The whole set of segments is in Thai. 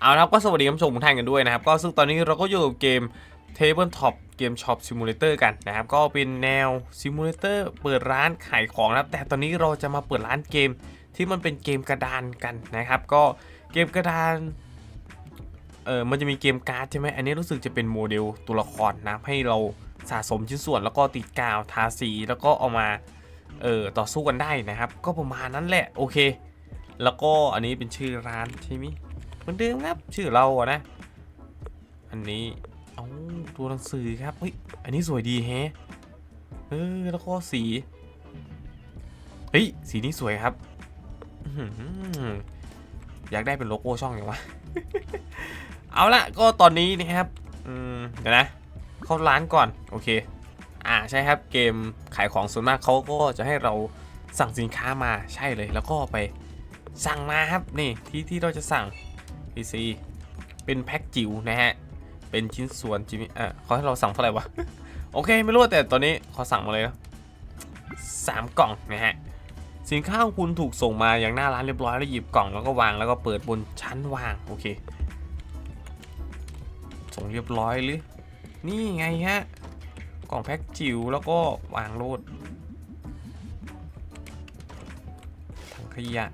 เอาละครับก็สวัสดีคุณผู้ชมทุกท่านกันด้วยนะครับ ก็ซึ่งตอนนี้เราก็อยู่กับเกม Tabletop เกม Shop Simulator กันนะครับ ก็เป็นแนว Simulator เปิดร้านขายของนะครับ แต่ตอนนี้เราจะมาเปิดร้านเกมที่มันเป็นเกมกระดานกันนะครับ ก็เกมกระดานเออมันจะมีเกมการ์ดใช่ไหมอันนี้รู้สึกจะเป็นโมเดลตัวละครนะให้เราสะสมชิ้นส่วนแล้วก็ติดกาวทาสีแล้วก็เอามาเออต่อสู้กันได้นะครับ ก็ประมาณนั้นแหละโอเค แล้วก็อันนี้เป็นชื่อร้านใช่ไหม มือนเดิมครับ ชื่อเราอะนะ อันนี้เอาตัวหนังสือครับเฮ้ยอันนี้สวยดีแฮะเออแล้วก็สีเฮ้ยสีนี้สวยครับอื้อหืออยากได้เป็นโลโก้ช่องอย่างวะเอาละก็ตอนนี้นะครับอืมเดี๋ยวนะเข้าร้านก่อนโอเค อ่าใช่ครับเกมขายของส่วนมากเขาก็จะให้เราสั่งสินค้ามาใช่เลย แล้วก็ไปสั่งมาครับนี่ที่ที่เราจะสั่ง PC เป็นแพ็กจิ๋วนะฮะ เป็นชิ้นส่วนจิมอะเขาให้เราสั่งเท่าไหร่วะ โอเคไม่รู้แต่ตอนนี้ขอสั่งมาเลยนะสามกล่องนะฮะ สินค้าของคุณถูกส่งมาอย่างหน้าร้านเรียบร้อยแล้วหยิบกล่องแล้วก็วางแล้วก็เปิดบนชั้นวางโอเค ส่งเรียบร้อยหรือ นี่ไงฮะ กล่องแพ็กจิ๋วแล้วก็วางโลดถังขยะ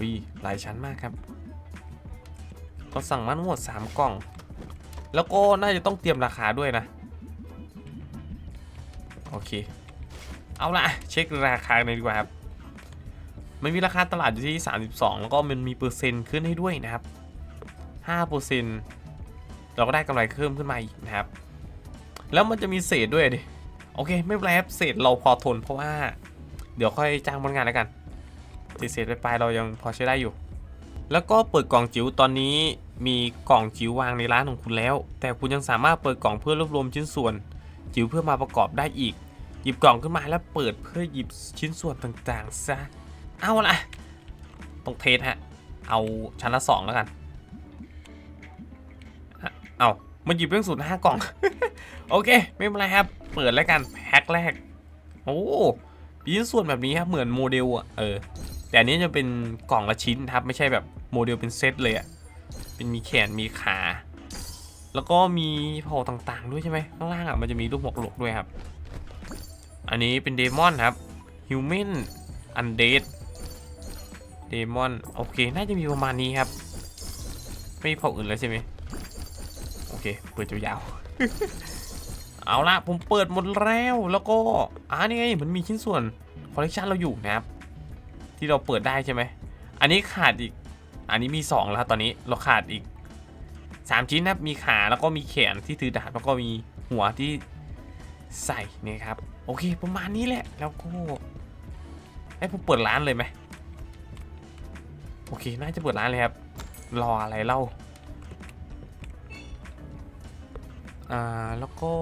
วีหลายชั้นมากครับ ก็สั่งมาทั้งหมด 3 กล่อง แล้วก็น่าจะต้องเตรียมราคาด้วยนะ โอเค เอาละเช็คราคาเลยดีกว่าครับ มันมีราคาตลาดอยู่ที่ 32 แล้วก็มันมีเปอร์เซ็นต์ขึ้นให้ด้วยนะครับ5%เปอร์เซ็นต์เราก็ได้กำไรเพิ่มขึ้นมาอีกนะครับ แล้วมันจะมีเศษด้วยดิ โอเค ไม่เป็นไรครับเศษเราพอทนเพราะว่า เดี๋ยวค่อยจ้างพนักงานแล้วกัน ติเศษไปปลายเรายังพอใช้ได้อยู่ แล้วก็เปิดกล่องจิ๋วตอนนี้มีกล่องจิ๋ววางในร้านของคุณแล้ว แต่คุณยังสามารถเปิดกล่องเพื่อรวบรวมชิ้นส่วน จิ๋วเพื่อมาประกอบได้อีก หยิบกล่องขึ้นมาแล้วเปิดเพื่อหยิบชิ้นส่วนต่างๆซะเอาละต้องเทสฮะเอาชั้นละสองแล้วกันเอามันหยิบเรื่องสูตรห้ากล่อง โอเค ไม่เป็นไรครับ เปิดแล้วกันแพ็คแรก โอ้ชิ้นส่วนแบบนี้ครับเหมือนโมเดลอะเออ แต่อันนี้จะเป็นกล่องละชิ้นครับไม่ใช่แบบโมเดลเป็นเซตเลยอะเป็นมีแขนมีขา แล้วก็มีเผ่ต่างๆด้วยใช่ไหมข้างล่างอะมันจะมีรูปหมวกหลกด้วยครับ อันนี้เป็นเดมอนครับฮิวแมนอันเดดเดมอนโอเค น่าจะมีประมาณนี้ครับ ไม่มีเผ่าอื่นแล้วใช่ไหมโอเค เปิดยาวๆเอาละผมเปิดหมดแล้วแล้วก็อ่านี่ไงมันมีชิ้นส่วนคอลเลกชันเราอยู่นะครับ ที่เราเปิดได้ใช่ไหม อันนี้ขาดอีก อันนี้มี2แล้วตอนนี้เราขาดอีก 3 ชิ้นนะมีขาแล้วก็มีแขนที่ถือดาบแล้วก็มีหัวที่ใส่นี่ครับ โอเคประมาณนี้แหละ แล้วก็ให้ผมเปิดร้านเลยไหมโอเค น่าจะเปิดร้านเลยครับ รออะไรเล่า อ่า แล้วก็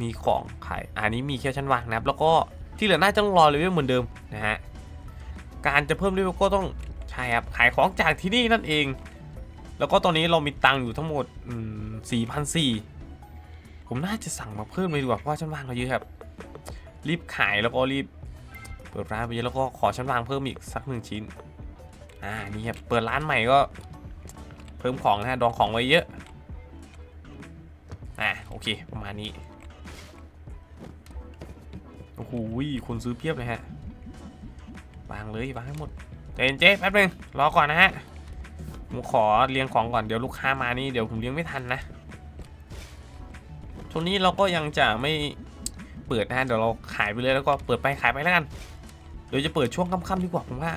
มีของขาย อันนี้มีแค่ชั้นวางนะครับ แล้วก็ที่เหลือน่าจะต้องรอเลเวลเหมือนเดิมนะฮะ การจะเพิ่มเลเวลก็ต้องใช่ครับขายของจากที่นี่นั่นเอง แล้วก็ตอนนี้เรามีตังค์อยู่ทั้งหมดสี่พันสี่ผมน่าจะสั่งมาเพิ่มเลยดีกว่าเพราะว่าชั้นวางเราเยอะครับ รีบขายแล้วก็รีบ เปิดร้านไปเยอะแล้วก็ขอชั้นวางเพิ่มอีกสักหนึ่งชิ้นอ่านี่ครับเปิดร้านใหม่ก็เพิ่มของนะฮะดองของไว้เยอะอะโอเคประมาณนี้โอ้โหคนซื้อเพียบเลยฮะ วางเลยวางให้หมดเจนเจ๊แป๊บนึงรอก่อนนะฮะผมขอเรียงของก่อนเดี๋ยวลูกค้ามานี่เดี๋ยวผมเลี้ยงไม่ทันนะช่วงนี้เราก็ยังจะไม่เปิดนะฮะเดี๋ยวเราขายไปเลยแล้วก็เปิดไปขายไปแล้วกันเดี๋ยวจะเปิดช่วงค่ำๆดีกว่าผมว่า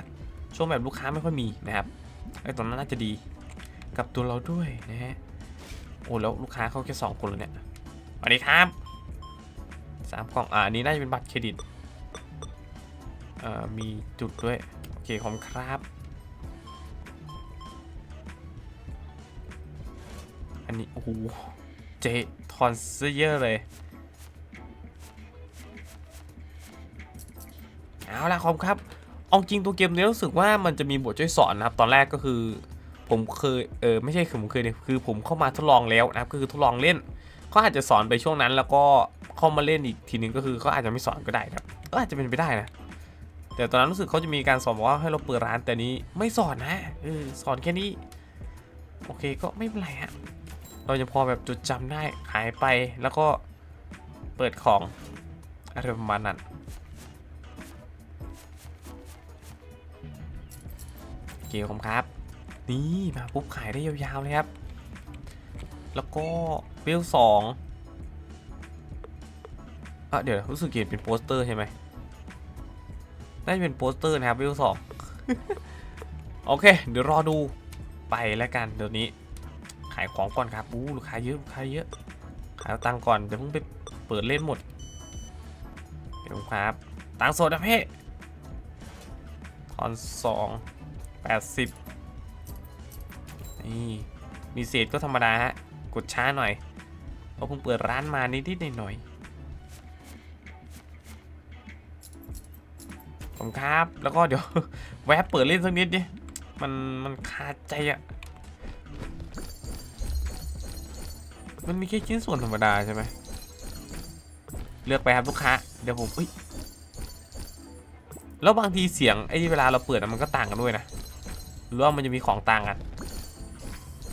ช่วงแบบลูกค้าไม่ค่อยมีนะครับไอ้ตอนนั้นน่าจะดีกับตัวเราด้วยนะฮะโอ้แล้วลูกค้าเขาแค่สองคนเลยเนี่ยสวัสดีครับสามกล่องอ่านี้น่าจะเป็นบัตรเครดิต มีจุดด้วย โอเคขอบครับ อันนี้ โอ้โห เจทอนเซเยอร์เลย เอาละขอบครับ เอาจริงตัวเกมนี้รู้สึกว่ามันจะมีบทช่วยสอนนะครับ ตอนแรกก็คือผมเคย เออไม่ใช่คือผมเคยเนี่ยคือผมเข้ามาทดลองแล้วนะครับ ก็คือทดลองเล่นเขาอาจจะสอนไปช่วงนั้นแล้วก็เข้ามาเล่นอีกทีนึงก็คือเขาอาจจะไม่สอนก็ได้ครับก็อาจจะเป็นไปได้นะ แต่ตอนนั้นรู้สึกเขาจะมีการสอนบอกว่าให้เราเปิดร้านแต่นี้ไม่สอนนะออสอนแค่นี้ โอเคก็ไม่เป็นไรฮะเราจะพอแบบจดจำได้ขายไปแล้วก็เปิดของอะไรประมาณนั้นเกี่ยวครับ นี่มาปุ๊บขายได้ยาวๆเลยครับ แล้วก็เวลสองอะเดี๋ยวรู้สึกเห็นเป็นโปสเตอร์ใช่ไหม น่าจะเป็นโปสเตอร์นะครับเวลสองโอเค เดี๋ยวรอดูไปแล้วกันเดี๋ยวนี้ ขายของก่อนครับอู้ลูกค้าเยอะลูกค้าเยอะ ขายเอาตังค์ก่อนเดี๋ยวเพิ่งไปเปิดเล่นหมดเดี๋ยวครับตังค์สดนะเพ่ทอนสองแปดสิบนี่มีเศษก็ธรรมดาฮะกดช้าหน่อยเพราะเพิ่งเปิดร้านมานิดๆหน่อยๆ ผมครับ แล้วก็เดี๋ยวแวะเปิดเล่นสักนิดดิ มันมันคาใจอะมันมีแค่ชิ้นส่วนธรรมดาใช่ไหม เลือกไปครับลูกค้า เดี๋ยวผมเอ้ย แล้วบางทีเสียงไอ้เวลาเราเปิดอะมันก็ต่างกันด้วยนะ หรือว่ามันจะมีของต่างกัน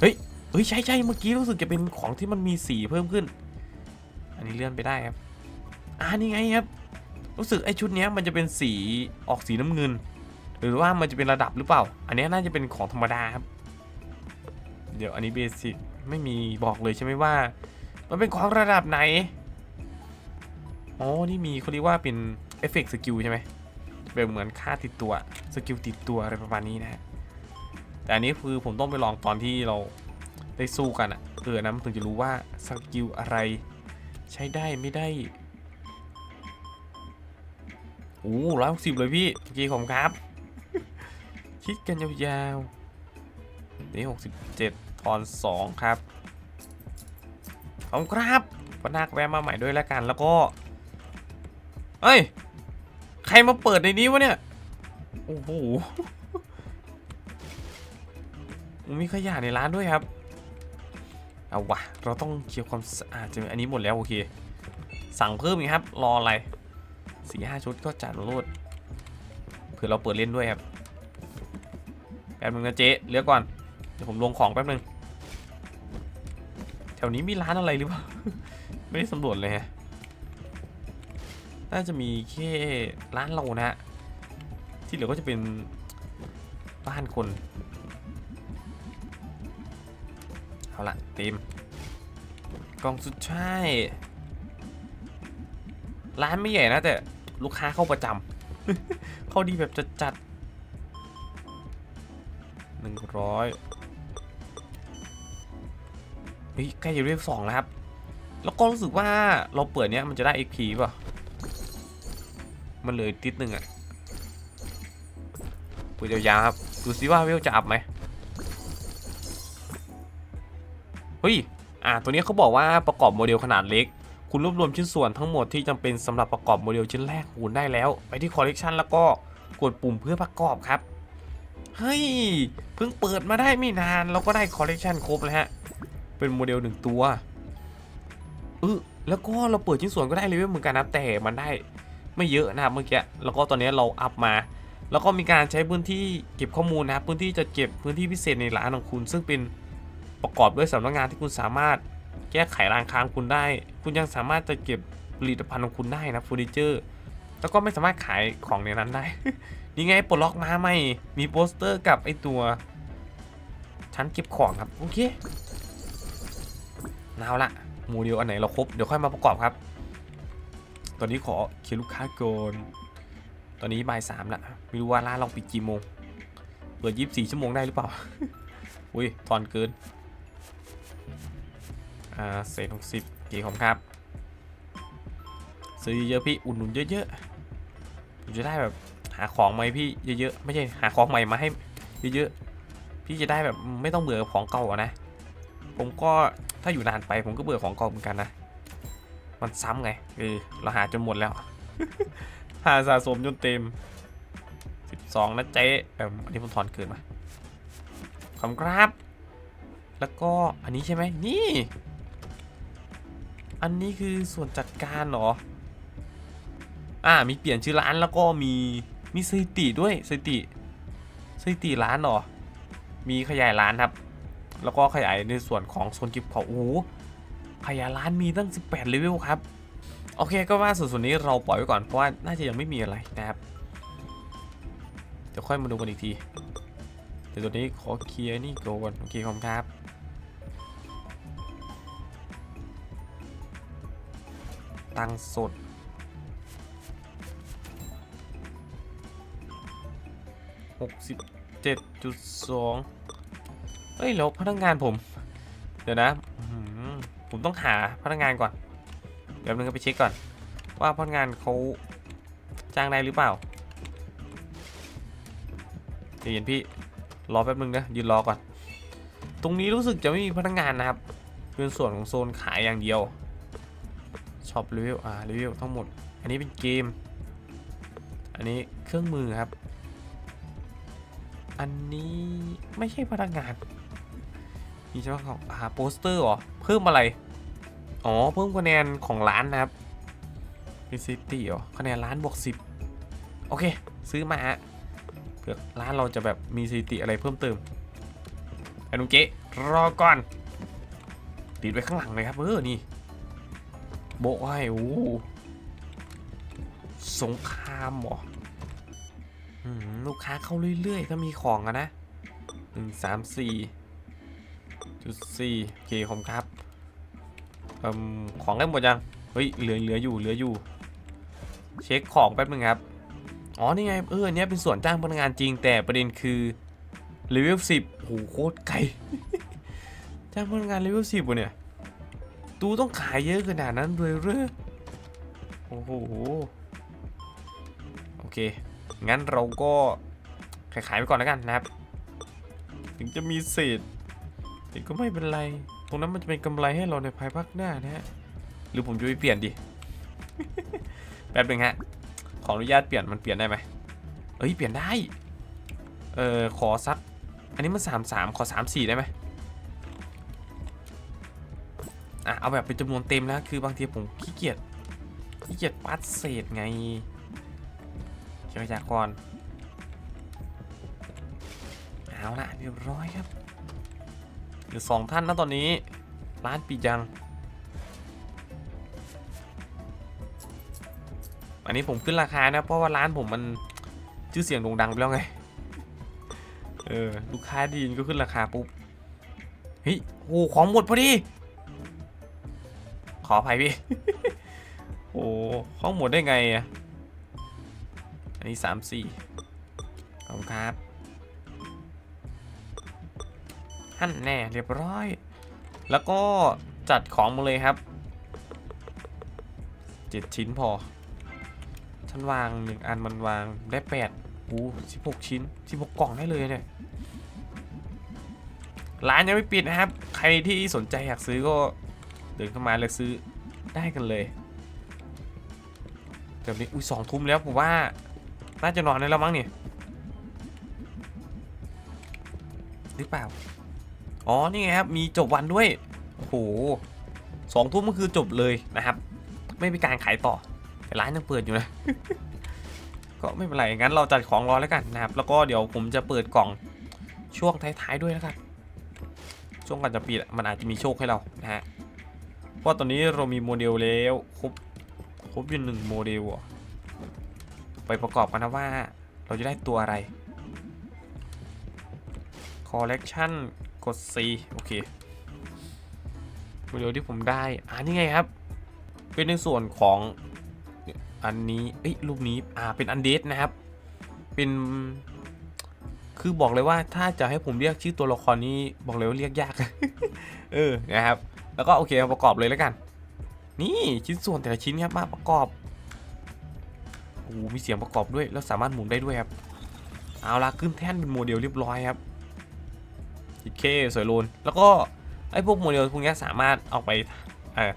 เฮ้ย เฮ้ยใช่ใช่เมื่อกี้รู้สึกจะเป็นของที่มันมีสีเพิ่มขึ้น อันนี้เลื่อนไปได้ครับ อ่านี่ไงครับ รู้สึกไอ้ชุดนี้มันจะเป็นสีออกสีน้ำเงิน หรือว่ามันจะเป็นระดับหรือเปล่า อันนี้น่าจะเป็นของธรรมดาครับ เดี๋ยวอันนี้เบสิกไม่มีบอกเลยใช่ไหมว่า มันเป็นของระดับไหนอ๋อนี่มีเขาเรียกว่าเป็นเอฟเฟกต์สกิลใช่ไหมเป็นเหมือนค่าติดตัวสกิลติดตัวอะไรประมาณนี้นะฮะแต่อันนี้คือผมต้องไปลองตอนที่เราได้สู้กันอะเออนะมันถึงจะรู้ว่าสกิลอะไรใช้ได้ไม่ได้ อ้ร้อยหกสิบเลยพี่โอเคผมครับ คิดกันยาวๆนี่หกสิบเจ็ดทอนสองครับขอบคุณครับพนักแวะมาใหม่ด้วยแล้วกันแล้วก็เอ้ย ใครมาเปิดในนี้วะเนี่ย โอ้โห มีขยะในร้านด้วยครับ เอาวะ เราต้องเคลียร์ความสะอาดจะอันนี้หมดแล้ว โอเค สั่งเพิ่มอีกครับ รออะไร สี่ห้าชุดก็จัดรูดเผื่อเราเปิดเล่นด้วยครับแป๊บนึงนะเจ๊เลือกก่อน เดี๋ยวผมลงของแป๊บนึง แถวนี้มีร้านอะไรหรือเปล่า ไม่ได้สำรวจเลยฮะ น่าจะมีแค่ร้านเรานะฮะ ที่เหลือก็จะเป็นบ้านคน เอาละเต็มกล่องสุดท้าย ร้านไม่ใหญ่นะแต่ ลูกค้าเข้าประจำ เข้าดีแบบจัดจัดหนึ่งร้อยเฮ้ยใกล้จะเรียกสองแล้วครับ แล้วก็รู้สึกว่าเราเปิดเนี้ยมันจะได้ XP ป่ะ มันเหลยติดหนึ่งอะปิดยาวๆครับ ดูซิว่าเวลจะอัพไหมเฮ้ย อ่า ตัวนี้เขาบอกว่าประกอบโมเดลขนาดเล็ก คุณรวบรวมชิ้นส่วนทั้งหมดที่จำเป็นสำหรับประกอบโมเดลชิ้นแรกคุณได้แล้ว ไปที่คอลเลกชันแล้วก็กดปุ่มเพื่อประกอบครับ เฮ้ย เพิ่งเปิดมาได้ไม่นานเราก็ได้คอลเลกชันครบแล้วฮะ เป็นโมเดลหนึ่งตัวเออแล้วก็เราเปิดชิ้นส่วนก็ได้เลเวลเหมือนกันนะแต่มันได้ไม่เยอะนะครับเมื่อกี้แล้วก็ตอนนี้เราอัพมา แล้วก็มีการใช้พื้นที่เก็บข้อมูลนะครับพื้นที่จะเก็บพื้นที่พิเศษในร้านของคุณ ซึ่งเป็นประกอบด้วยสำนักงานที่คุณสามารถ แก้ไขรางค้างคุณได้ คุณยังสามารถจะเก็บผลิตภัณฑ์ของคุณได้นะเฟอร์นิเจอร์ แล้วก็ไม่สามารถขายของในนั้นได้ นี่ไงปลดล็อกมาใหม่ มีโปสเตอร์กับไอตัว ชั้นเก็บของครับ โอเคเอาละโมเดลอันไหนเราครบ เดี๋ยวค่อยมาประกอบครับ ตอนนี้ขอเคลียร์ลูกค้าก่อนตอนนี้บ่ายสามละไม่รู้ว่าร้านเราปิดกี่โมง เปิดยี่สิบสี่ชั่วโมงได้หรือเปล่า อุ้ยทอนเกิน อ่าเศษหกสิบกี่ของครับ ซื้อเยอะพี่อุ่นหนุนเยอะๆผมจะได้แบบหาของใหม่พี่เยอะๆไม่ใช่หาของใหม่มาให้เยอะๆพี่จะได้แบบไม่ต้องเบื่อของเก่านะ ผมก็ถ้าอยู่นานไปผมก็เบื่อของเก่าเหมือนกันนะมันซ้ำไงเออเราหาจนหมดแล้ว หาสะสมจนเต็ม 12นะเจ๊เอออันนี้ผมถอนเกินมาขอบครับ แล้วก็อันนี้ใช่ไหมนี่ อันนี้คือส่วนจัดการเหรอ อ่า มีเปลี่ยนชื่อร้านแล้วก็มี มีสถิติด้วยสถิติสถิติร้านเหรอ มีขยายร้านครับ แล้วก็ขยายในส่วนของโซนกิฟต์ของโอ้ขยายร้านมีตั้ง 18เลเวลครับ โอเคก็ว่าส่วนส่วนนี้เราปล่อยไว้ก่อนเพราะว่าน่าจะยังไม่มีอะไรนะครับ เดี๋ยวค่อยมาดูกันอีกที แต่ตัวนี้ขอเคลียร์นี่ก่อนโอเคขอบคุณครับ ตังสด หกสิบเจ็ดจุดสองเอ้ย แล้วพนักงานผม เดี๋ยวนะผมต้องหาพนักงานก่อน เดี๋ยวนึงก็ไปเช็คก่อน ว่าพนักงานเขาจ้างได้หรือเปล่าใจเย็นพี่รอแป๊บนึงนะยืนรอก่อน ตรงนี้รู้สึกจะไม่มีพนักงานนะครับเป็นส่วนของโซนขายอย่างเดียว ช็อปรีวิวอ่ารีวิวทั้งหมด อันนี้เป็นเกม อันนี้เครื่องมือครับ อันนี้ไม่ใช่พนักงาน มีเฉพาะของอ่าโปสเตอร์เหรอ เพิ่มอะไร อ๋อ เพิ่มคะแนนของร้านนะครับเป็นซิตี้เหรอคะแนนร้านบวกสิบโอเค ซื้อมาฮะเผื่อร้านเราจะแบบมีสถิติอะไรเพิ่มเติมไอ้นุเจ๊รอก่อน ติดไว้ข้างหลังเลยครับ เออ นี่ โบะไว้โอ้โหสงครามหรอลูกค้าเข้าเรื่อยๆถ้ามีของอะนะหนึ่งสามสี่จุดสี่โอเคผมครับอของได้หมดยัง เฮ้ย เหลือเหลืออยู่ เหลืออยู่ เช็คของแป๊บนึงครับ อ๋อ นี่ไง เอออนเนี้ยเป็นส่วนจ้างพนักงานจริง แต่ประเด็นคือเลเวลสิบโหโคตรไกล จ้างพนักงานเลเวลสิบวะเนี่ย ตูต้องขายเยอะขนาดนั้นเลยเหรอโอ้โห โอเค งั้นเราก็ขายขายไปก่อนแล้วกันนะครับ ถึงจะมีเศษแต่ก็ไม่เป็นไร ตรงนั้นมันจะเป็นกำไรให้เราในภายภาคหน้านะฮะ หรือผมจะไปเปลี่ยนดิ แป๊บนึงฮะ ขออนุญาตเปลี่ยนมันเปลี่ยนได้ไหมเอ้ย เปลี่ยนได้ เออขอสัก อันนี้มันสามสามขอสามสี่ได้ไหม อะเอาแบบเป็นจำนวนเต็มนะคือบางทีผมขี้เกียจขี้เกียจปัดเศษไงเชียวยากรเอาละเรียบร้อยครับเหลือสองท่านนะตอนนี้ร้านปิดยัง อันนี้ผมขึ้นราคานะเพราะว่าร้านผมมันชื่อเสียงโด่งดังไปแล้วไงเออลูกค้าดีก็ขึ้นราคาปุ๊บเฮ้ยโอ้ของหมดพอดี ขออภัยพี่ โอ้ของหมดได้ไงอะอันนี้สามสี่ขอบครับหั่นแน่เรียบร้อย แล้วก็จัดของมาเลยครับเจ็ดชิ้นพอฉันวางหนึ่งอันมันวางได้แปดอู้สิบหกชิ้นสิบหกกล่องได้เลยเนี่ยร้านยังไม่ปิดนะครับ ใครที่สนใจอยากซื้อก็ เดินเข้ามาเลยซื้อได้กันเลยเดี๋ยวนี้อุ้ยสองทุ่มแล้วผมว่า น่าจะนอนได้แล้วมั้งเนี่ยหรือเปล่า อ๋อ นี่ไงครับ มีจบวันด้วย โอ้โหสองทุ่มก็คือจบเลยนะครับ ไม่มีการขายต่อ แต่ร้านยังเปิดอยู่นะ ก็ไม่เป็นไร งั้นเราจัดของรอแล้วกันนะครับ แล้วก็เดี๋ยวผมจะเปิดกล่องช่วงท้ายๆด้วยแล้วกัน ช่วงก่อนจะปิดมันอาจจะมีโชคให้เรา นะฮะ ราะตอนนี้เรามีโมเดลแล้วครบครบอยู่หนึ่งโมเดลอะไปประกอบกันนะว่าเราจะได้ตัวอะไร collection กด C โอเควิดีโอที่ผมได้อ่านี่ไงครับ เป็นในส่วนของอันนี้เอ้ยรูปนี้อ่าเป็นอันเดสนะครับ เป็นคือบอกเลยว่าถ้าจะให้ผมเรียกชื่อตัวละครนี้บอกเลยว่าเรียกยาก เออนะครับ แล้วก็โอเคประกอบเลยแล้วกัน นี่ชิ้นส่วนแต่ละชิ้นครับมาประกอบโอ้มีเสียงประกอบด้วยแล้วสามารถหมุนได้ด้วยครับเอาละขึ้นแท่นเป็นโมเดลเรียบร้อยครับโอเคสวยโลนแล้วก็ไอ้พวกโมเดลพวกนี้สามารถเอาไป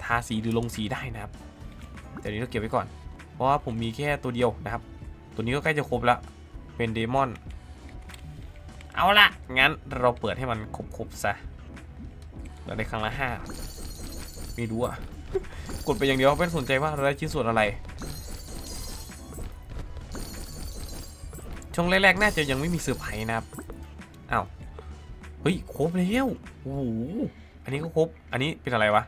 ทาสีหรือลงสีได้นะครับแต่นี้เราเก็บไว้ก่อน เพราะว่าผมมีแค่ตัวเดียวนะครับ ตัวนี้ก็ใกล้จะครบแล้วเป็นเดมอน เอาละงั้นเราเปิดให้มันครบๆซะ เราได้ครั้งละห้าไม่รู้อะกดไปอย่างเดียวไม่สนใจว่าเราได้ชิ้นส่วนอะไร ช่วงแรกๆ น่าจะยังไม่มีเซอร์ไพรส์นะครับอ้าวเฮ้ยครบแล้วโอ้โหอันนี้ก็ครบ อันนี้เป็นอะไรวะ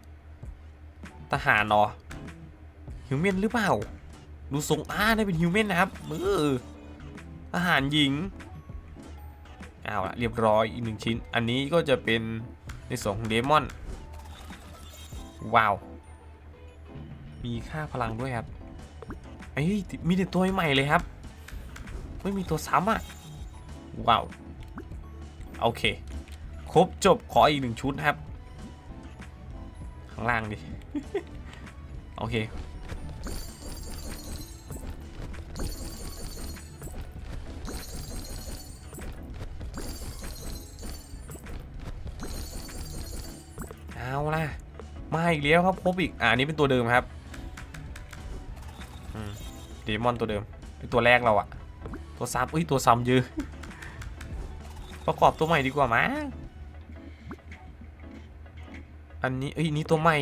ทหารเหรอฮิวแมนหรือเปล่า ดูทรงอ้าได้เป็นฮิวแมนนะครับมือทหารหญิง เอาละเรียบร้อยอีกหนึ่งชิ้น อันนี้ก็จะเป็น ส่วนของเดมอน ว้าว มีค่าพลังด้วยครับเอ้ยมีแต่ตัวใหม่เลยครับ ไม่มีตัวซ้ำอะ ว้าว โอเค ครบจบขออีกหนึ่งชุดครับ ข้างล่างดิ โอเค เอาล่ะ มาอีกแล้วครับพบอีก อ่าอันนี้เป็นตัวเดิมครับอืมเดมอนตัวเดิมตัวแรกเราอะตัวซ้ำอุ้ยตัวซ้ำเยอะประกอบตัวใหม่ดีกว่ามั้งอันนี้เอ้ยนี่ตัวใหม่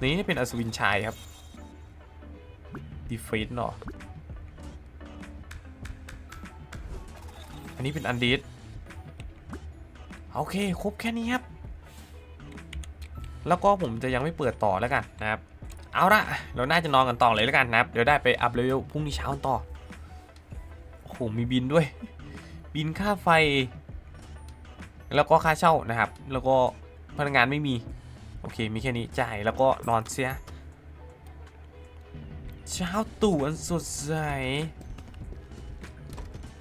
นี่เป็นอัศวินชายครับดีเฟนหรออันนี้เป็นอันเดด โอเคครบแค่นี้ครับ แล้วก็ผมจะยังไม่เปิดต่อแล้วกันนะครับ เอาละเราน่าจะนอนกันต่อเลยแล้วกันนะครับ เดี๋ยวได้ไปอัพเลเวลพรุ่งนี้เช้าต่อ โอ้โหมีบินด้วย บินค่าไฟ แล้วก็ค่าเช่านะครับ แล้วก็พนักงานไม่มี โอเคมีแค่นี้จ่ายแล้วก็นอนเสียเช้าตู่อันสดใส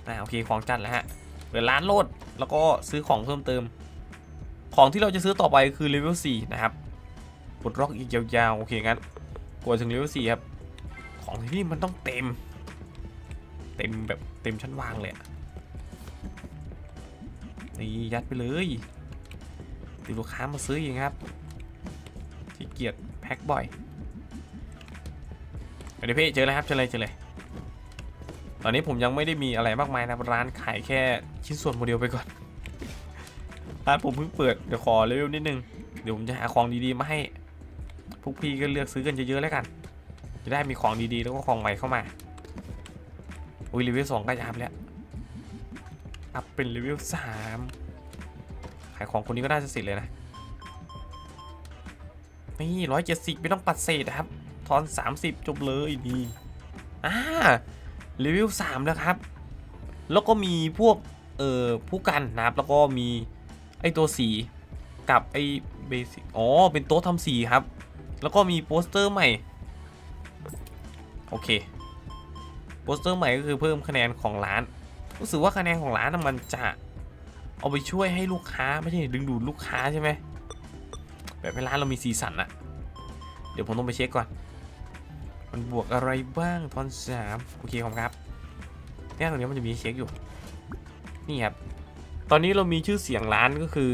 อ่าโอเคของจัดแล้วฮะ เปิดร้านโลด แล้วก็ซื้อของเพิ่มเติม ของที่เราจะซื้อต่อไปคือเลเวล4นะครับปลดล็อกอีกยาวๆ โอเคงั้นกดถึงเลเวล4ครับ ของที่นี่มันต้องเต็ม เต็มแบบเต็มชั้นวางเลยนี่ยัดไปเลยติดลูกค้ามาซื้อเองครับขี้เกียจแพ็คบ่อยเดี๋ยวพี่เจอแล้วครับเจอเลยเจอเลย ตอนนี้ผมยังไม่ได้มีอะไรมากมายนะร้านขายแค่ชิ้นส่วนโมเดลไปก่อนร้านผมเพิ่งเปิดเดี๋ยวขอเลเวลนิดนึงเดี๋ยวผมจะหาของดีๆมาให้พวกพี่ก็เลือกซื้อกันเยอะๆแล้วกัน จะได้มีของดีๆแล้วก็ของใหม่เข้ามาอุ้ยเลเวลสองก็จะอัพแล้วอัพเป็นเลเวลสามขายของคนนี้ก็น่าจะเสร็จเลยนะนี่ร้อยเจ็ดสิบไม่ต้องปัดเศษครับ ทอนสามสิบจบเลยนี่อ่า เลเวลสามแล้วครับ แล้วก็มีพวก เอ่อผู้กันนะครับ แล้วก็มีไอตัวสีกับไอเบสิกอ๋อ เป็นโต๊ะทำสีครับ แล้วก็มีโปสเตอร์ใหม่ โอเค โปสเตอร์ใหม่ก็คือเพิ่มคะแนนของร้าน รู้สึกว่าคะแนนของร้านน่ะมันจะเอาไปช่วยให้ลูกค้าไม่ใช่ดึงดูดลูกค้าใช่ไหมแบบให้ร้านเรามีสีสันอะเดี๋ยวผมต้องไปเช็คก่อน มันบวกอะไรบ้างตอนสามโอเคครับครับเนี่ยตรงนี้มันจะมีเช็คอยู่ นี่ครับ ตอนนี้เรามีชื่อเสียงร้านก็คือ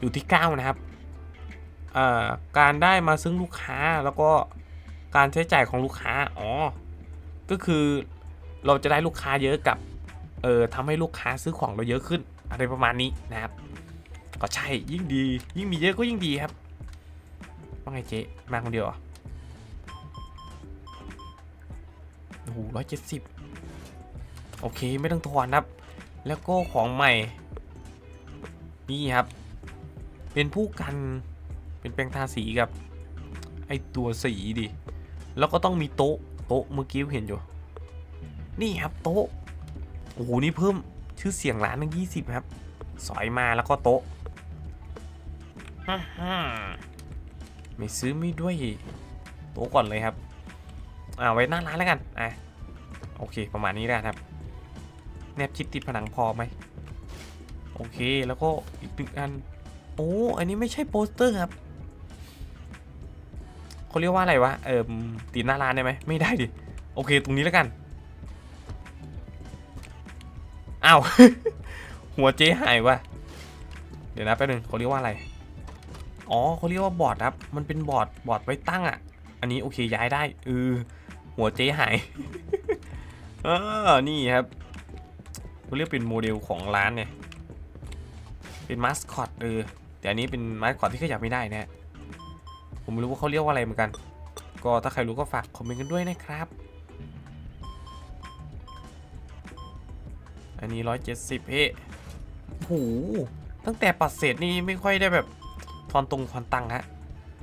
อยู่ที่ 9 นะครับการได้มาซึ่งลูกค้าแล้วก็การใช้จ่ายของลูกค้า อ๋อ ก็คือเราจะได้ลูกค้าเยอะกับ เอ่อทำให้ลูกค้าซื้อของเราเยอะขึ้น อะไรประมาณนี้นะครับ ก็ใช่ยิ่งดี ยิ่งมีเยอะก็ยิ่งดีครับว่าไงเจ๊มาคนเดียวเหรอ โหร้อยเจ็ดสิบโอเคไม่ต้องทอนครับ แล้วก็ของใหม่ นี่ครับ เป็นผู้กันเป็นแปรงทาสีกับ ไอตัวสีดิ แล้วก็ต้องมีโต๊ะโต๊ะเมื่อกี้เห็นอยู่ นี่ครับโต๊ะ โอ้โหนี่เพิ่มชื่อเสียงร้านตั้งยี่สิบครับ สอยมาแล้วก็โต๊ะฮไม่ซื้อไม่ด้วย โต๊ะก่อนเลยครับ อ่าไว้หน้าร้านแล้วกันอะโอเค ประมาณนี้แล้วครับ แนบชิดติดผนังพอไหมโอเคแล้วก็อีกหนึ่งอันโอ้อันนี้ไม่ใช่โปสเตอร์ครับเขาเรียกว่าอะไรวะเอิมติดหน้าร้านได้ไหมไม่ได้ดิโอเค ตรงนี้แล้วกันอ้าวหัวเจ๊หายวะเดี๋ยวนะแป๊บนึงเขาเรียกว่าอะไรอ๋อเขาเรียกว่าบอร์ดครับ มันเป็นบอร์ดบอร์ดไว้ตั้งอะ อันนี้โอเคย้ายได้เออหัวเจ๊หายเออนี่ครับเขาเรียกเป็นโมเดลของร้านเนี่ย เป็นมาสคอตเออแต่อันนี้เป็นมาสคอตที่ขยับไม่ได้นะฮะผมไม่รู้ว่าเขาเรียกว่าอะไรเหมือนกัน ก็ถ้าใครรู้ก็ฝากคอมเมนต์กันด้วยนะครับ อันนี้ร้อยเจ็ดสิบเฮ้โอ้โหตั้งแต่ปัดเศษนี่ไม่ค่อยได้แบบทอนตรงทอนตังค์ฮะ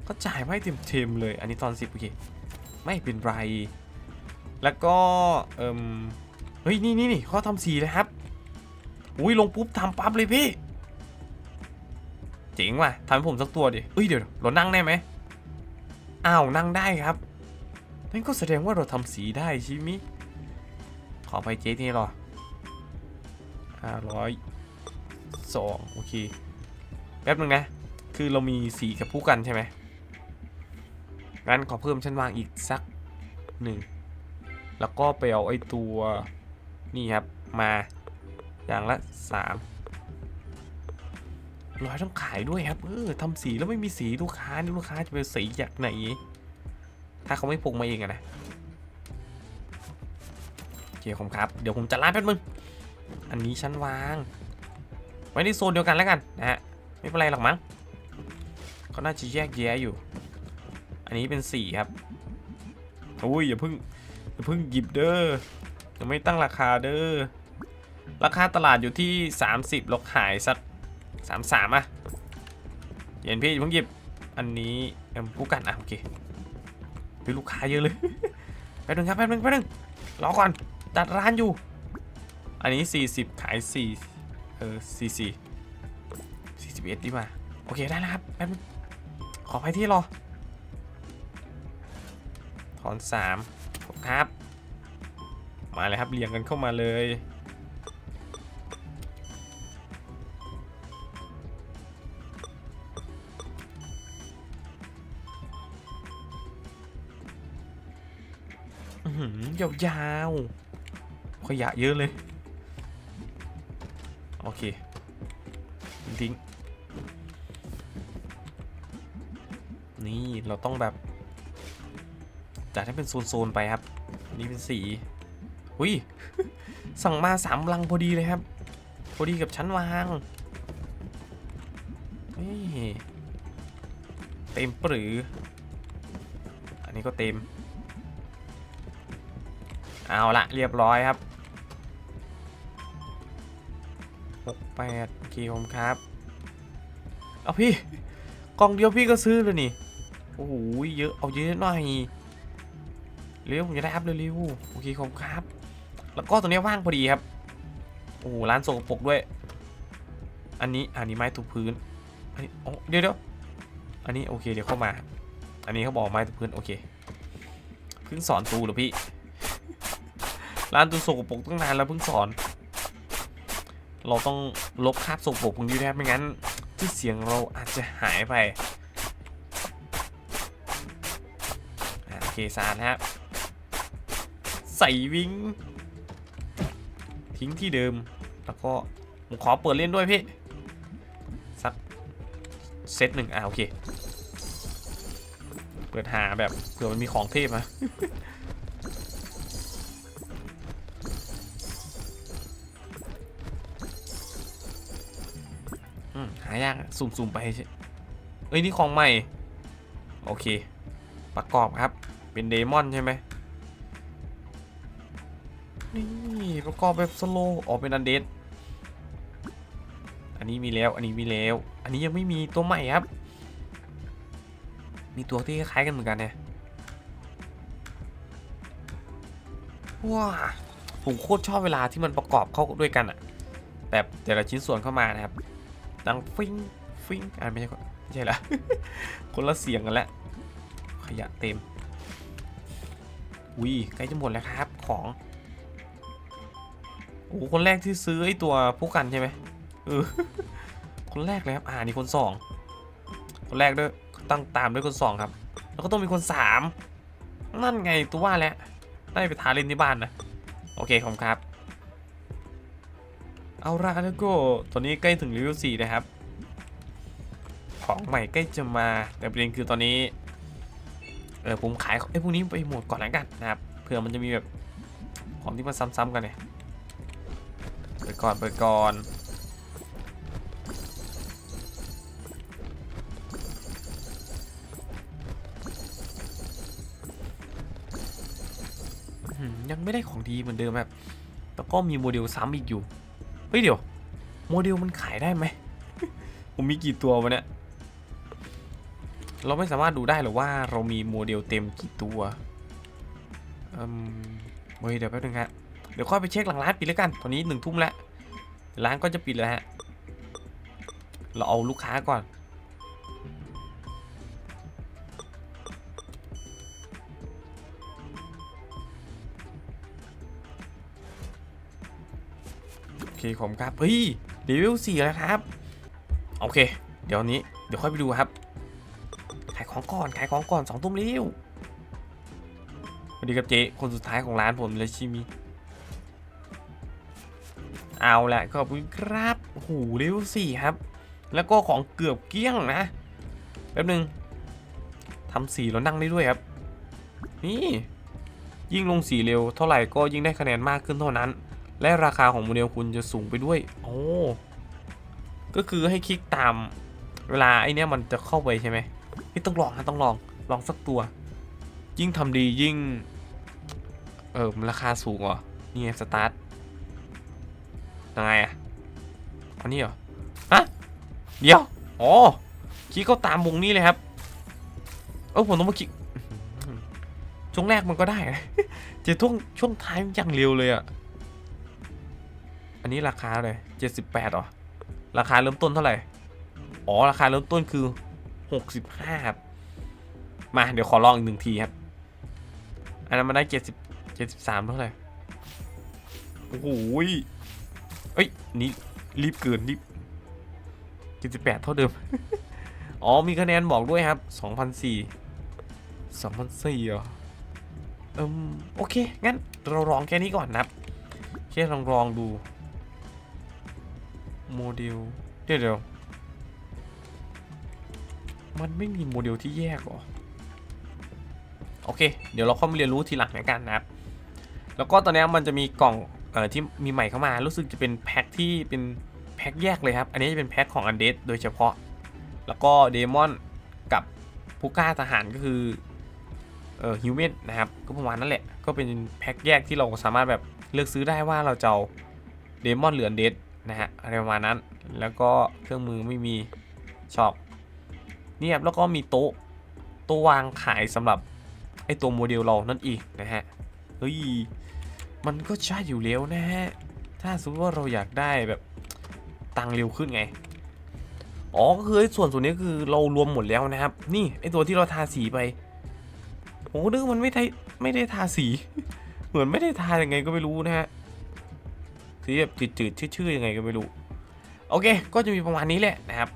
ก็จ่ายไม่เต็มเต็มๆเลย อันนี้ตอนสิบโอเค ไม่เป็นไร แล้วก็ เอิมเฮ้ย นี่นี่นี่เขาทำสีเลยครับ อุ้ยลงปุ๊บทำปั๊บเลยพี่ เจ๋งว่ะทำให้ผมสักตัวดิเอ้ยเดี๋ยวเรานั่งได้ไหมอ้าวนั่งได้ครับ นั่นก็แสดงว่าเราทำสีได้ช่ไหมยขอไปเจ๊นี่รอห้าร้อยสองโอเค แป๊บนึงนะ คือเรามีสีกับผู้กันใช่ไหม งั้นขอเพิ่มชั้นวางอีกสักหนึ่งแล้วก็ไปเอาไอ้ตัวนี่ครับมาอย่างละสามร้อยต้องขายด้วยครับเออทำสีแล้วไม่มีสีลูกค้านี่ลูกค้าจะไปสีจากไหน ถ้าเขาไม่พกมาเองอะนะโอเคผมครับ เดี๋ยวผมจัดร้านแป๊บนึง อันนี้ชั้นวาง ไว้ในโซนเดียวกันแล้วกันนะฮะไม่เป็นไรหรอกมั้งเขาน่าจะแยกแยะอยู่ อันนี้เป็นสีครับอุ้ยอย่าเพิ่งอย่าเพิ่งหยิบเด้อยังไม่ตั้งราคาเด้อราคาตลาดอยู่ที่ 30เราขายสัก33อะเย็นพี่อย่าเพิ่งหยิบอันนี้เอ็มผู้กันอะโอเคมีลูกค้าเยอะเลยแป๊บนึงครับแป๊บนึงแป๊บนึงรอก่อนจัดร้านอยู่ อันนี้ 40 ขาย4เออ44 41ดีกว่าโอเคได้แล้วครับแป๊บนึงขอไปที่รอ ถอนสามครับ มาเลยครับเรียงกันเข้ามาเลยหือยาวๆ ขยะเยอะเลย โอเค ทิ้ง นี่ เราต้องแบบ จัดให้เป็นโซนๆไปครับ นี่เป็นสีหุยสั่งมาสามลังพอดีเลยครับ พอดีกับชั้นวางนี่เต็มปรือ อันนี้ก็เต็ม เอาละเรียบร้อยครับหกแปดโอเคผมครับ เอาพี่ กล่องเดียวพี่ก็ซื้อเลยนี่ โอ้โห เยอะ เอาเยอะหน่อย เร็วผมจะได้อัพเร็วๆโอเคขอบครับ แล้วก็ตัวนี้ว่างพอดีครับ โอ้โหร้านโสกปรกด้วย อันนี้อันนี้ไม้ถูพื้น อันนี้โอ้เดี๋ยวเดี๋ยวอันนี้โอเคเดี๋ยวเข้ามา อันนี้เขาบอกไม้ถูพื้นโอเคเพิ่งสอนตูเหรอพี่ร้านตูโสกปรกตั้งนานแล้วเพิ่งสอน เราต้องลบคราบโสกปรกตรงนี้นะครับไม่งั้นที่เสียงเราอาจจะหายไปโอเคสะอานครับ ใส่วิงทิ้งที่เดิม แล้วก็ผมขอเปิดเล่นด้วยพี่สักเซตหนึ่งอะโอเค เปิดหาแบบเผื่อมันมีของเทพนะอืมหายากสุ่มๆไปใช่เอ้ย นี่ของใหม่ โอเค ประกอบครับ เป็นเดมอนใช่ไหม นี่ประกอบแบบสโลออกเป็นอันเดดอันนี้มีแล้ว อันนี้มีแล้ว อันนี้ยังไม่มีตัวใหม่ครับ มีตัวที่คล้ายกันเหมือนกันเนี่ยว้าผมโคตรชอบเวลาที่มันประกอบเข้าด้วยกันอะแบบแต่ละชิ้นส่วนเข้ามานะครับ ดังฟิงฟิงอ่าไม่ใช่ไม่ใช่ละคนละเสียงกันแล้วขยะเต็มอุ้ยใกล้จะหมดแล้วครับของ โอ้หคนแรกที่ซื้อไอตัวผู้กันใช่ไหมเออคนแรกเลยครับอ่านี่คนสองคนแรกด้วยตั้งตามด้วยคนสองครับ แล้วก็ต้องมีคนสามนั่นไงตัวว่าแล้วได้ไปทาเล่นที่บ้านนะโอเคขอบครับ เอาละแล้วก็ตอนนี้ใกล้ถึงเลเวสี่นะครับ ของใหม่ใกล้จะมาแต่ประเด็นคือตอนนี้เออผมขายไอ้พวกนี้ไปหมดก่อนแล้วกันนะครับเผื่อมันจะมีแบบของที่มันซ้ำๆกันเนี่ย ปิดก่อนเปิดก่อนยังไม่ได้ของดีเหมือนเดิมแบบแล้วก็มีโมเดลซ้ำอีกอยู่ เฮ้ยเดี๋ยว โมเดลมันขายได้ไหม ผมมีกี่ตัววะเนี่ย เราไม่สามารถดูได้หรอว่าเรามีโมเดลเต็มกี่ตัวอืมเฮ้ยเดี๋ยวแป๊บนึงฮะ ดี๋ยวค่อยไปเช็คหลังร้านปิดแล้วกันตอนนี้หนึ่งทุ่มแล้วร้านก็จะปิดแล้วฮะเราเอาลูกค้าก่อน โอเคขอบคุณครับ เฮ้ยเลเวลสี่แล้วครับ โอเค เดี๋ยวนี้เดี๋ยวค่อยไปดูครับ ขายของก่อน ขายของก่อนสองทุ่มเร็วสวัสดีครับเจ๊คนสุดท้ายของร้านผมเลยชิมิ เอาแหละขอบคุณครับโอ้โหเลเวลสี่ครับ แล้วก็ของเกือบเกี้ยงนะแป๊บนึงทำสีแล้วนั่งได้ด้วยครับ นี่ยิ่งลงสีเร็วเท่าไหร่ก็ยิ่งได้คะแนนมากขึ้นเท่านั้น และราคาของโมเดลคุณจะสูงไปด้วยโอ้ก็คือให้คลิกตามเวลาไอเนี้ยมันจะเข้าไปใช่ไหมพี่ต้องลองนะต้องลองลองสักตัว ยิ่งทำดียิ่ง เออราคาสูงเหรอนี่ไงสตาร์ท ยังไงอะอันนี้เหรอฮะเดี๋ยวอ๋อคลิกเข้าตามวงนี้เลยครับเออผมต้องมาคลิกอื้อหือช่วงแรกมันก็ได้นะเจะช่วงช่วงท้ายมันอย่างเร็วเลยอะอันนี้ราคาเลยเจ็ดสิบแปดหรอราคาเริ่มต้นเท่าไหร่อ๋อราคาเริ่มต้นคือหกสิบห้าครับมาเดี๋ยวขอลองอีกหนึ่งทีครับ อันนั้นมันได้เจ็ดสิบเจ็ดสิบสามเท่าไหร่โอ้โหยเอ้ยนี่รีบเกินรีบเจ็ดสิบแปดเท่าเดิม อ๋อมีคะแนนบอกด้วยครับสองพันสี่สองพันสี่เหรออืมโอเค งั้นเราลองแค่นี้ก่อนนะครับแค่ลองลองดู โมเดลเดี๋ยวเดี๋ยวมันไม่มีโมเดลที่แยกหรอ โอเค เดี๋ยวเราเข้ามาเรียนรู้ทีหลังแล้วกันนะครับ แล้วก็ตอนนี้มันจะมีกล่อง ที่มีใหม่เข้ามารู้สึกจะเป็นแพ็คที่เป็นแพ็คแยกเลยครับ อันนี้จะเป็นแพ็คของอันเดสโดยเฉพาะ แล้วก็เดมอนกับผู้กล้าทหารก็คือเอ่อฮิวแมนนะครับก็ประมาณนั้นแหละ ก็เป็นแพ็คแยกที่เราสามารถแบบเลือกซื้อได้ว่าเราจะเอาเดมอนหรืออันเดสนะฮะอะไรประมาณนั้นแล้วก็เครื่องมือไม่มีชอบนี่ครับแล้วก็มีโต๊ะโต๊ะวางขายสำหรับไอตัวโมเดลเรานั่นอีกนะฮะเฮ้ย มันก็ใช่อยู่แล้วนะฮะ ถ้าสมมติว่าเราอยากได้แบบตังเร็วขึ้นไง อ๋อก็คือส่วนส่วนนี้คือเรารวมหมดแล้วนะครับ นี่ไอตัวที่เราทาสีไปโอ้นึกมันไม่ได้ไม่ได้ทาสี เหมือนไม่ได้ทายังไงก็ไม่รู้นะฮะสีแบบจืดๆชื่อๆยังไงก็ไม่รู้ โอเค ก็จะมีประมาณนี้แหละนะครับ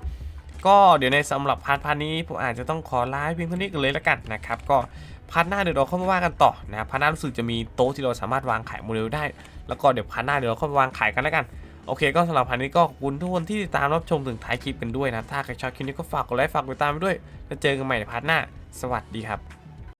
ก็เดี๋ยวในสำหรับพาร์ทพาร์ทนี้ผมอาจจะต้องขอลาให้เพียงเท่านี้กันเลยละกันนะครับ ก็ พาร์ทหน้าเดี๋ยวเราเข้ามาว่ากันต่อนะครับพาร์ทหน้ารู้สึกจะมีโต๊ะที่เราสามารถวางขายโมเดลได้ แล้วก็เดี๋ยวพาร์ทหน้าเดี๋ยวเราเข้ามาวางขายกันแล้วกันโอเคก็สำหรับพาร์ทนี้ก็ขอบคุณทุกคนที่ติดตามรับชมถึงท้ายคลิปกันด้วยนะ ถ้าใครชอบคลิปนี้ก็ฝากกดไลค์ฝากกดติดตามไปด้วย แล้วเจอกันใหม่ในพาร์ทหน้า สวัสดีครับ